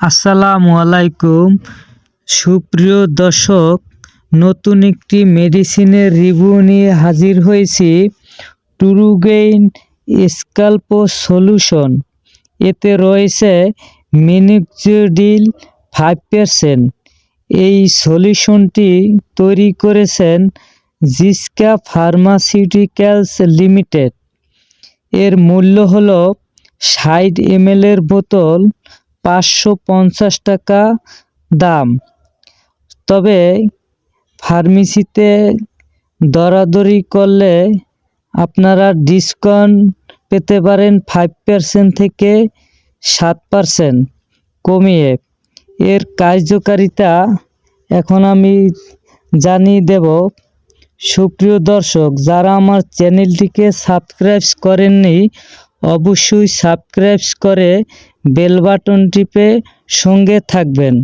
আসসালামু আলাইকুম। সুপ্রিয় দর্শক, নতুন একটি মেডিসিনের রিভিউ নিয়ে হাজির হয়েছি টুরুগেইন স্কাল্পো সলিউশন। এতে রয়েছে মিনিকজোডিল ফাইভ পারসেন্ট। এই সলিউশনটি তৈরি করেছেন জিসকা ফার্মাসিউটিক্যালস লিমিটেড। এর মূল্য হলো ষাট এমএলের বোতল পাঁচশো পঞ্চাশ টাকা দাম। তবে ফার্মেসিতে দরাদরি করলে আপনারা ডিসকাউন্ট পেতে পারেন ফাইভ পার্সেন্ট থেকে সাত পার্সেন্ট কমিয়ে। এর কার্যকারিতা এখন আমি জানিয়ে দেব। সুপ্রিয় দর্শক, যারা আমার চ্যানেলটিকে সাবস্ক্রাইব করেননি, অবশ্যই সাবস্ক্রাইব করে বেল বাটন টিপে সঙ্গে থাকবেন।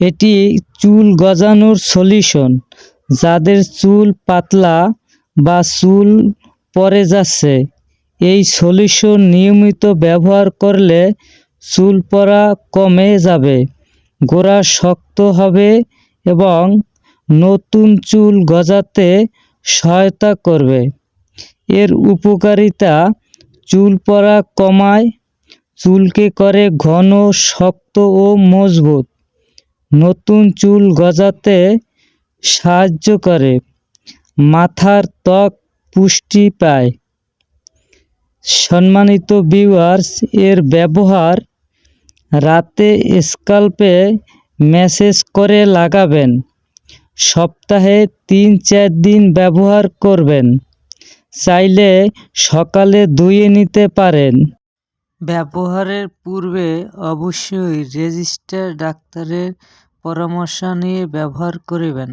এটি চুল গজানোর সলিউশন, যাদের চুল পাতলা বা চুল পড়ে যাচ্ছে। এই সলিউশন নিয়মিত ব্যবহার করলে চুল পরা কমে যাবে, গোড়া শক্ত হবে এবং নতুন চুল গজাতে সহায়তা করবে। এর উপকারিতা চুল পরা কমায় চুলকে করে ঘন, শক্ত ও মজবুত। নতুন চুল গজাতে সাহায্য করে। মাথার ত্বক পুষ্টি পায়। সম্মানিত ভিউয়ার্স এর ব্যবহার রাতে স্কাল্পে ম্যাসেজ করে লাগাবেন। সপ্তাহে তিন চার দিন ব্যবহার করবেন। চাইলে সকালে ধুয়ে নিতে পারেন। ব্যবহারের পূর্বে অবশ্যই রেজিস্টার ডাক্তারের পরামর্শ নিয়ে ব্যবহার করিবেন।